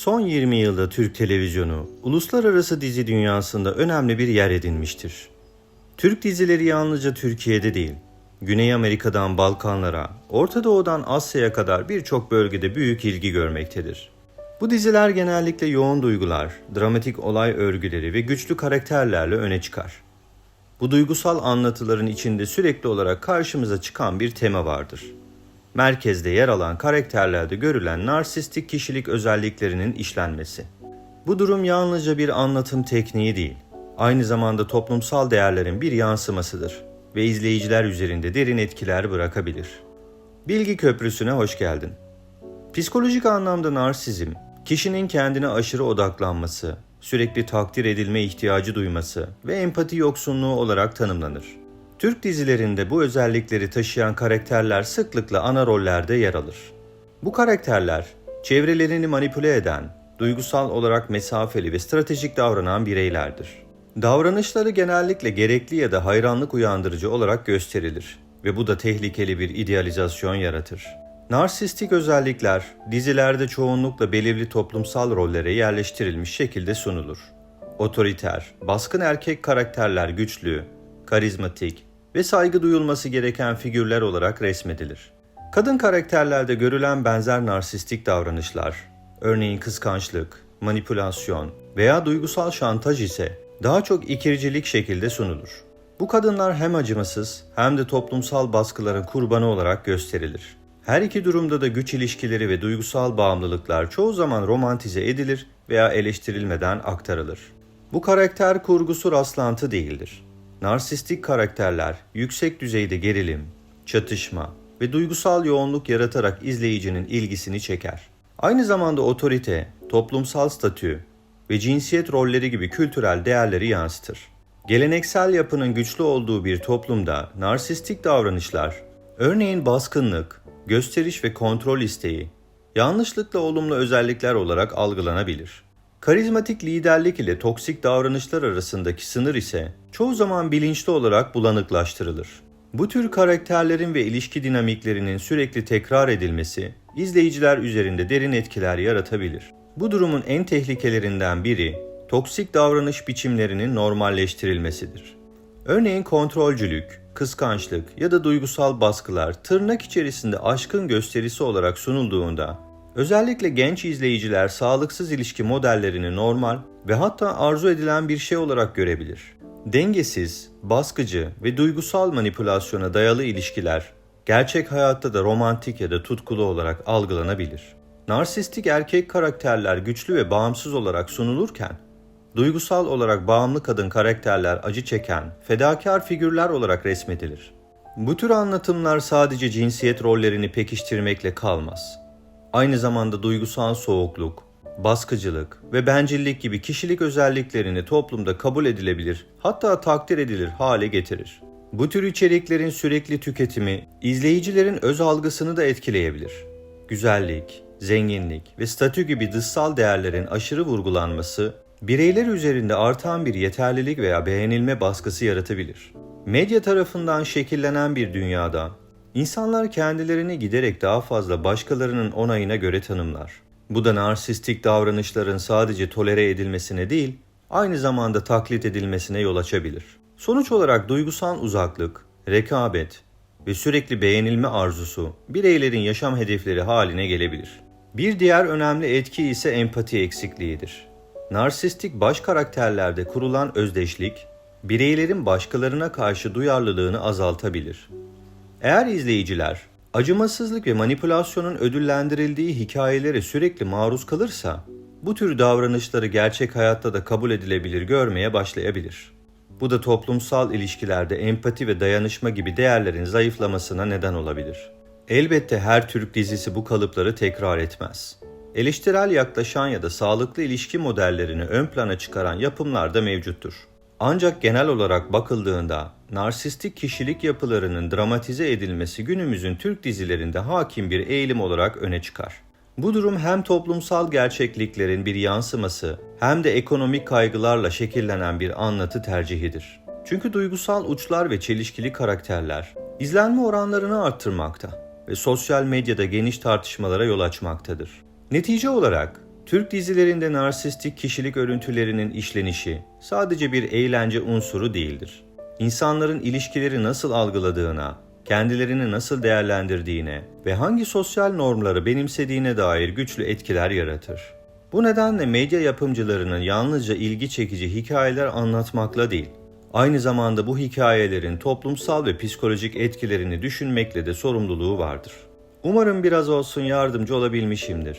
Son 20 yılda Türk televizyonu uluslararası dizi dünyasında önemli bir yer edinmiştir. Türk dizileri yalnızca Türkiye'de değil, Güney Amerika'dan Balkanlara, Orta Doğu'dan Asya'ya kadar birçok bölgede büyük ilgi görmektedir. Bu diziler genellikle yoğun duygular, dramatik olay örgüleri ve güçlü karakterlerle öne çıkar. Bu duygusal anlatıların içinde sürekli olarak karşımıza çıkan bir tema vardır. Merkezde yer alan karakterlerde görülen narsistik kişilik özelliklerinin işlenmesi. Bu durum yalnızca bir anlatım tekniği değil, aynı zamanda toplumsal değerlerin bir yansımasıdır ve izleyiciler üzerinde derin etkiler bırakabilir. Bilgi Köprüsü'ne hoş geldin. Psikolojik anlamda narsizm, kişinin kendine aşırı odaklanması, sürekli takdir edilme ihtiyacı duyması ve empati yoksunluğu olarak tanımlanır. Türk dizilerinde bu özellikleri taşıyan karakterler sıklıkla ana rollerde yer alır. Bu karakterler, çevrelerini manipüle eden, duygusal olarak mesafeli ve stratejik davranan bireylerdir. Davranışları genellikle gerekli ya da hayranlık uyandırıcı olarak gösterilir ve bu da tehlikeli bir idealizasyon yaratır. Narsistik özellikler dizilerde çoğunlukla belirli toplumsal rollere yerleştirilmiş şekilde sunulur. Otoriter, baskın erkek karakterler güçlü, karizmatik ve saygı duyulması gereken figürler olarak resmedilir. Kadın karakterlerde görülen benzer narsistik davranışlar, örneğin kıskançlık, manipülasyon veya duygusal şantaj ise daha çok ikircilik şekilde sunulur. Bu kadınlar hem acımasız hem de toplumsal baskıların kurbanı olarak gösterilir. Her iki durumda da güç ilişkileri ve duygusal bağımlılıklar çoğu zaman romantize edilir veya eleştirilmeden aktarılır. Bu karakter kurgusu rastlantı değildir. Narsistik karakterler yüksek düzeyde gerilim, çatışma ve duygusal yoğunluk yaratarak izleyicinin ilgisini çeker. Aynı zamanda otorite, toplumsal statü ve cinsiyet rolleri gibi kültürel değerleri yansıtır. Geleneksel yapının güçlü olduğu bir toplumda narsistik davranışlar, örneğin baskınlık, gösteriş ve kontrol isteği, yanlışlıkla olumlu özellikler olarak algılanabilir. Karizmatik liderlik ile toksik davranışlar arasındaki sınır ise çoğu zaman bilinçli olarak bulanıklaştırılır. Bu tür karakterlerin ve ilişki dinamiklerinin sürekli tekrar edilmesi izleyiciler üzerinde derin etkiler yaratabilir. Bu durumun en tehlikelerinden biri toksik davranış biçimlerinin normalleştirilmesidir. Örneğin kontrolcülük, kıskançlık ya da duygusal baskılar tırnak içerisinde aşkın gösterisi olarak sunulduğunda özellikle genç izleyiciler sağlıksız ilişki modellerini normal ve hatta arzu edilen bir şey olarak görebilir. Dengesiz, baskıcı ve duygusal manipülasyona dayalı ilişkiler gerçek hayatta da romantik ya da tutkulu olarak algılanabilir. Narsistik erkek karakterler güçlü ve bağımsız olarak sunulurken, duygusal olarak bağımlı kadın karakterler acı çeken, fedakar figürler olarak resmedilir. Bu tür anlatımlar sadece cinsiyet rollerini pekiştirmekle kalmaz. Aynı zamanda duygusal soğukluk, baskıcılık ve bencillik gibi kişilik özelliklerini toplumda kabul edilebilir, hatta takdir edilir hale getirir. Bu tür içeriklerin sürekli tüketimi izleyicilerin öz algısını da etkileyebilir. Güzellik, zenginlik ve statü gibi dışsal değerlerin aşırı vurgulanması bireyler üzerinde artan bir yeterlilik veya beğenilme baskısı yaratabilir. Medya tarafından şekillenen bir dünyada insanlar kendilerini giderek daha fazla başkalarının onayına göre tanımlar. Bu da narsistik davranışların sadece tolere edilmesine değil, aynı zamanda taklit edilmesine yol açabilir. Sonuç olarak duygusal uzaklık, rekabet ve sürekli beğenilme arzusu bireylerin yaşam hedefleri haline gelebilir. Bir diğer önemli etki ise empati eksikliğidir. Narsistik baş karakterlerde kurulan özdeşlik, bireylerin başkalarına karşı duyarlılığını azaltabilir. Eğer izleyiciler acımasızlık ve manipülasyonun ödüllendirildiği hikayelere sürekli maruz kalırsa, bu tür davranışları gerçek hayatta da kabul edilebilir görmeye başlayabilir. Bu da toplumsal ilişkilerde empati ve dayanışma gibi değerlerin zayıflamasına neden olabilir. Elbette her Türk dizisi bu kalıpları tekrar etmez. Eleştirel yaklaşan ya da sağlıklı ilişki modellerini ön plana çıkaran yapımlar da mevcuttur. Ancak genel olarak bakıldığında narsistik kişilik yapılarının dramatize edilmesi günümüzün Türk dizilerinde hakim bir eğilim olarak öne çıkar. Bu durum hem toplumsal gerçekliklerin bir yansıması hem de ekonomik kaygılarla şekillenen bir anlatı tercihidir. Çünkü duygusal uçlar ve çelişkili karakterler izlenme oranlarını arttırmakta ve sosyal medyada geniş tartışmalara yol açmaktadır. Netice olarak Türk dizilerinde narsistik kişilik örüntülerinin işlenişi sadece bir eğlence unsuru değildir. İnsanların ilişkileri nasıl algıladığına, kendilerini nasıl değerlendirdiğine ve hangi sosyal normları benimsediğine dair güçlü etkiler yaratır. Bu nedenle medya yapımcılarının yalnızca ilgi çekici hikayeler anlatmakla değil, aynı zamanda bu hikayelerin toplumsal ve psikolojik etkilerini düşünmekle de sorumluluğu vardır. Umarım biraz olsun yardımcı olabilmişimdir.